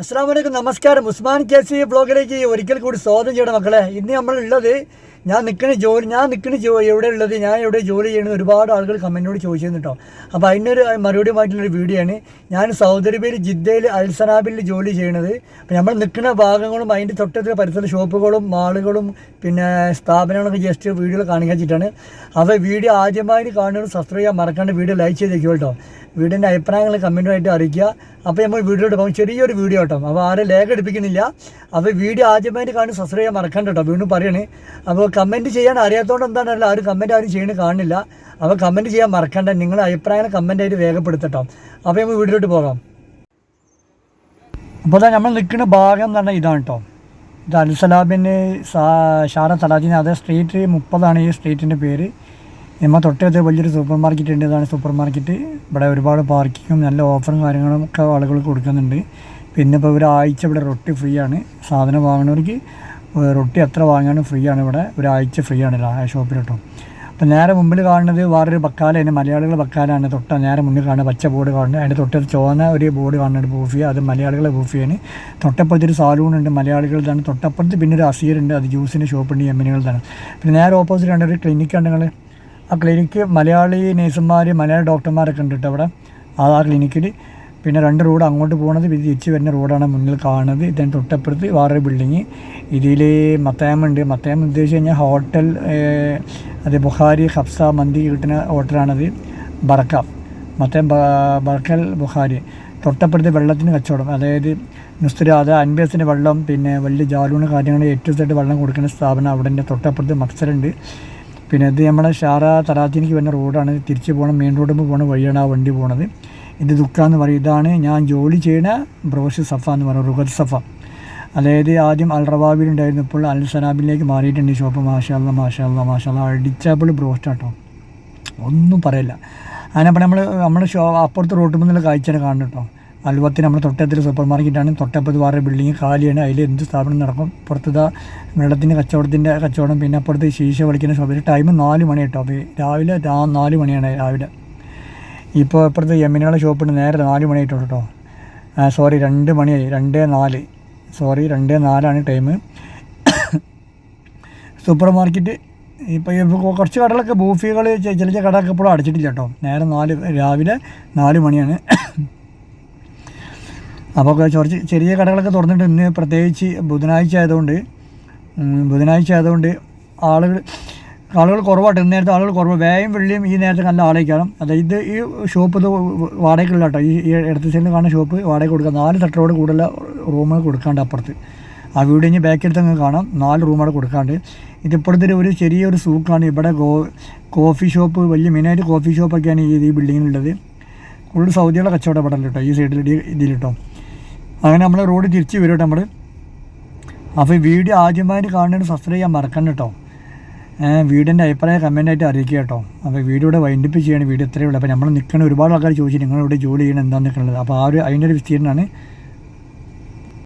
അസ്സാം വലൈക്കും നമസ്കാരം. ഉസ്മാൻ കെ സി ബ്ലോഗിലേക്ക് ഒരിക്കൽ കൂടി സ്വാഗതം ചെയ്യണം മക്കളെ. ഇന്ന് നമ്മളുള്ളത് ഞാൻ നിൽക്കുന്ന ജോലി ഞാൻ നിൽക്കുന്ന ജോ എവിടെ ഉള്ളത് ഞാൻ എവിടെ ജോലി ചെയ്യുന്നത് ഒരുപാട് ആളുകൾ കമന്റിനോട് ചോദിച്ചിരുന്നു കേട്ടോ അപ്പോൾ അതിനൊരു മറുപടിയുമായിട്ടുള്ളൊരു വീഡിയോ ആണ്. ഞാൻ സൗദി അറേബ്യയിൽ ജിദ്ദയിൽ അൽസനാബിൽ ജോലി ചെയ്യണത്. അപ്പോൾ നമ്മൾ നിൽക്കുന്ന ഭാഗങ്ങളും അതിന്റെ തൊട്ടടുത്ത പരിസര ഷോപ്പുകളും മാളുകളും പിന്നെ സ്ഥാപനങ്ങളൊക്കെ ജസ്റ്റ് വീഡിയോകൾ കാണിക്കാൻ വെച്ചിട്ടാണ്. അപ്പോൾ വീഡിയോ ആദ്യമായിട്ട് കാണുന്നത് സബ്സ്ക്രൈബ് ചെയ്യാൻ മറക്കാണ്ട് വീഡിയോ ലൈക്ക് ചെയ്തേക്കും കേട്ടോ. വീടിന്റെ അഭിപ്രായങ്ങൾ കമന്റുമായിട്ട് അറിയിക്കുക. അപ്പോൾ നമ്മൾ വീഡിയോ പോകും. ചെറിയൊരു വീഡിയോ കേട്ടോ. അപ്പോൾ ആരും ലേഖ എടുപ്പിക്കുന്നില്ല. അപ്പോൾ വീഡിയോ ആദ്യമായിട്ട് കാണുന്ന സബ്സ്ക്രൈബ് ചെയ്യാൻ മറക്കണ്ട കേട്ടോ. വീണ്ടും പറയണേ. അപ്പോൾ കമന്റ് ചെയ്യാൻ അറിയാത്തതുകൊണ്ട് എന്താണല്ലോ ആരും കമന്റ് ആരും ചെയ്യണ കാണില്ല അപ്പോൾ കമന്റ് ചെയ്യാൻ മറക്കണ്ട. നിങ്ങളുടെ അഭിപ്രായങ്ങൾ കമന്റായിട്ട് രേഖപ്പെടുത്തട്ടോ. അപ്പോൾ നമുക്ക് വീട്ടിലോട്ട് പോകാം. അപ്പോൾ അതാ നമ്മൾ നിൽക്കുന്ന ഭാഗം എന്ന് പറഞ്ഞാൽ ഇതാണ് കേട്ടോ ഇത് അൽസലാബിന് ഷാറ സലാജിന് അതേ സ്ട്രീറ്റ് മുപ്പതാണ് ഈ സ്ട്രീറ്റിന്റെ പേര്. നമ്മൾ തൊട്ടടുത്ത് വലിയൊരു സൂപ്പർ മാർക്കറ്റ് ഉണ്ട്. ഇതാണ് സൂപ്പർ മാർക്കറ്റ്. ഇവിടെ ഒരുപാട് പാർക്കിങ്ങും നല്ല ഓഫറും കാര്യങ്ങളും ഒക്കെ ആളുകൾ കൊടുക്കുന്നുണ്ട്. പിന്നെ ഇപ്പോൾ ഒരാഴ്ച ഇവിടെ റൊട്ടി ഫ്രീ ആണ്. സാധനം വാങ്ങുന്നവർക്ക് റൊട്ടി എത്ര വാങ്ങിയാലും ഫ്രീ ആണ്. ഇവിടെ ഒരാഴ്ച ഫ്രീ ആണ് ആ ഷോപ്പിൽ കേട്ടോ അപ്പോൾ നേരെ മുമ്പിൽ കാണുന്നത് വേറൊരു ബക്കാല അതിന് മലയാളികളുടെ ബക്കാലാണ്. തൊട്ട നേരെ മുന്നിൽ കാണുന്നത് പച്ച ബോർഡ് കാണുന്നത്. അതിന്റെ തൊട്ടത് ചുവന്ന ഒരു ബോർഡ് കാണുന്നുണ്ട് ബൂഫിയ അത് മലയാളികളെ ബൂഫിയാണ് തൊട്ടപ്പുറത്ത് ഒരു സാലൂൺ ഉണ്ട് മലയാളികളുടെ തൊട്ടപ്പുറത്ത് പിന്നെ ഒരു അസീർ ഉണ്ട് അത് ജ്യൂസിന്റെ ഷോപ്പുണ്ട് യെമ്മനികളുടെ പിന്നെ നേരെ ഓപ്പോസിറ്റ് കണ്ട ഒരു ക്ലിനിക്ക് ഉണ്ട് നിങ്ങൾ ആ ക്ലിനിക്ക് മലയാളി നേഴ്സുമാർ മലയാളി ഡോക്ടർമാരൊക്കെ ഉണ്ട് കേട്ടോ അവിടെ ആ ക്ലിനിക്കിൽ പിന്നെ രണ്ട് റോഡ് അങ്ങോട്ട് പോകുന്നത് ഇത് തിരിച്ച് വരുന്ന റോഡാണ് മുന്നിൽ കാണുന്നത്. ഇതിന് തൊട്ടപ്പുറത്ത് വേറൊരു ബിൽഡിങ് ഇതിൽ മത്തയാമുണ്ട് മത്തയാം ഉദ്ദേശിച്ച് കഴിഞ്ഞാൽ ഹോട്ടൽ അതെ ബുഹാരി ഹഫ്സ മന്തി കിട്ടുന്ന ഹോട്ടലാണത് ബറക്ക. മത്തയം ബർക്കൽ ബുഹാരി തൊട്ടപ്പുറത്ത് വെള്ളത്തിന് കച്ചവടം. അതായത് നുസ്തുരാത അൻബിയസിന്റെ വെള്ളം പിന്നെ വലിയ ജാലൂണ് കാര്യങ്ങൾ ഏറ്റവും സെറ്റ് വെള്ളം കൊടുക്കുന്ന സ്ഥാപനം അവിടെ എന്റെ തൊട്ടപ്പുറത്ത് മത്സരമുണ്ട് പിന്നെ ഇത് നമ്മുടെ ഷാറ തറാത്തിനിക്ക് വരുന്ന റോഡാണ്. തിരിച്ച് പോകണം മെയിൻ റോഡിൽ പോകുന്ന വഴിയാണ് ആ വണ്ടി പോണത്. ഇത് ദുഃഖ എന്ന് പറയും. ഇതാണ് ഞാൻ ജോലി ചെയ്യുന്ന ബ്രോഷ് സഫ എന്ന് പറയും റുഗത് സഫ. അതായത് ആദ്യം അൽ റവാബിൽ ഉണ്ടായിരുന്നു ഇപ്പോൾ അൽ സനാബിലേക്ക് മാറിയിട്ടുണ്ട് ഷോപ്പ്. മാഷാല്ല മാഷാല്ല മാഷാല്ല അടിച്ചപ്പോൾ ബ്രോസ്റ്റ് ആട്ടോ ഒന്നും പറയില്ല. അതിനപ്പോൾ നമ്മൾ നമ്മുടെ ഷോ അപ്പുറത്ത് റോട്ടിൽ നിന്നുള്ള കാഴ്ചയാണ് കാണുന്നത് കേട്ടോ അൽവത്തിന് നമ്മുടെ തൊട്ടത്തിൽ സൂപ്പർ മാർക്കറ്റാണ്. തൊട്ടപ്പുറത്ത് വേറെ ബിൽഡിങ് കാലിയാണ് അതിൽ എന്ത് സ്ഥാപനം നടക്കും? പുറത്തത് വെള്ളത്തിന്റെ കച്ചവടത്തിന്റെ കച്ചവടം. പിന്നെ അപ്പുറത്ത് ശീശ വിളിക്കുന്ന ഷോപ്പിൽ ടൈം നാല് മണി കേട്ടോ അപ്പോൾ രാവിലെ നാല് മണിയാണ് രാവിലെ. ഇപ്പോൾ ഇപ്പുറത്ത് യമിനയുടെ ഷോപ്പുണ്ട് നേരെ നാല് മണിയായിട്ടുണ്ട് കേട്ടോ സോറി രണ്ട് മണിയായി രണ്ട് നാല്. സോറി രണ്ട് നാലാണ് ടൈം സൂപ്പർ മാർക്കറ്റ് ഇപ്പോൾ ഇപ്പോൾ കുറച്ച് കടകളൊക്കെ ബൂഫികൾ ചില ചില കടകളൊക്കെ ഇപ്പോഴും അടച്ചിട്ടില്ല കേട്ടോ നേരെ നാല് രാവിലെ നാല് മണിയാണ്. അപ്പോൾ കുറച്ച് ചെറിയ കടകളൊക്കെ തുറന്നിട്ട് ഇന്ന് പ്രത്യേകിച്ച് ബുധനാഴ്ച ആയതുകൊണ്ട് ബുധനാഴ്ച ആയതുകൊണ്ട് ആളുകൾ ആളുകൾ കുറവായിട്ട് നേരത്തെ ആളുകൾ കുറവ്. വേയും വെള്ളിയും ഈ നേരത്തെ നല്ല ആളേക്കാണ് അതായത് ഈ ഷോപ്പ് ഇത് വാടകയ്ക്കുള്ള കേട്ടോ. ഈ ഇടത്ത് സൈഡിൽ കാണുന്ന ഷോപ്പ് വാടക കൊടുക്കുക. നാല് തട്ടറോട് കൂടുതൽ റൂമുകൾ കൊടുക്കാണ്ട് അപ്പുറത്ത്. ആ വീട് ഇനി ബാക്കിൽ തന്നെ കാണാം. നാല് റൂമോടെ കൊടുക്കാണ്ട്. ഇതിപ്പോഴത്തെ ഒരു ചെറിയൊരു സൂക്കാണ്. ഇവിടെ കോഫി ഷോപ്പ് വലിയ മെയിനായിട്ട് കോഫി ഷോപ്പൊക്കെയാണ് ഈ ഈ ബിൽഡിങ്ങിലുള്ളത്. ഫുള്ള് സൗദിയുടെ കച്ചവടം ഇവിടെ കേട്ടോ ഈ സൈഡിൽ ഇതിൽ കേട്ടോ. അങ്ങനെ നമ്മൾ റോഡ് തിരിച്ച് വരും കേട്ടോ നമ്മൾ അപ്പോൾ ഈ വീഡിയോ ആദ്യമായിട്ട് കാണുന്നതിന് സബ്സ്ക്രൈബ് ചെയ്യാൻ മറക്കണ്ട കേട്ടോ. വീടിന്റെ അഭിപ്രായം കമന്റായിട്ട് അറിയിക്കുക കേട്ടോ. അപ്പോൾ വീഡിയോയുടെ വൈൻഡപ്പ് ചെയ്യണം വീഡിയോ ഇത്രയേ ഉള്ളൂ. അപ്പോൾ നമ്മൾ നിൽക്കണ ഒരുപാട് ആൾക്കാർ ചോദിച്ചു നിങ്ങളിവിടെ ജോലി ചെയ്യണം എന്താണെന്ന് നിൽക്കുന്നത് അപ്പോൾ ആ ഒരു അതിന്റെ ഒരു വിസ്തീർണമാണ്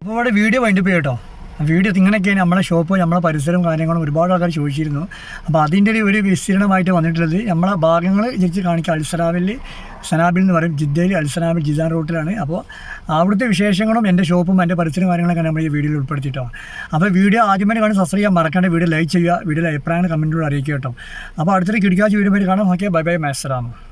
അപ്പോൾ ഇവിടെ വീഡിയോ വൈൻഡപ്പ് ചെയ്യാം കേട്ടോ. വീഡിയോ ഇങ്ങനെയൊക്കെയാണ് നമ്മളെ ഷോപ്പ് നമ്മളെ പരിസരവും കാര്യങ്ങളും ഒരുപാട് ആൾക്കാർ ചോദിച്ചിരുന്നു. അപ്പോൾ അതിന്റെ ഒരു വിസ്തീർണമായിട്ട് വന്നിട്ടുള്ളത് നമ്മളെ ഭാഗങ്ങൾ ജനിച്ച് കാണിക്കുക അൽസറാവിൽ സനാബിൽ എന്ന് പറയും. ജിദ്ദയിൽ അൽസനാബിൽ ജിദാൻ റോട്ടിലാണ്. അപ്പോൾ അവിടുത്തെ വിശേഷങ്ങളും എന്റെ ഷോപ്പും എന്റെ പരിസരം കാര്യങ്ങളൊക്കെ നമ്മൾ ഈ വീഡിയോയിൽ ഉൾപ്പെടുത്തിയിട്ടോ. അപ്പോൾ വീഡിയോ ആദ്യമേ കാണും സബ്സ്ക്രൈബ് ചെയ്യാൻ മറക്കേണ്ട വീഡിയോ ലൈക്ക് ചെയ്യുക. വീഡിയോയിൽ അഭിപ്രായങ്ങൾ കമന്റിലൂടെ അറിയിക്കുക കേട്ടോ. അപ്പോൾ അടുത്തൊരു കിടിക്കാച്ച വീഡിയോ കാണാം. Okay bye bye മാസ്റ്ററാണ്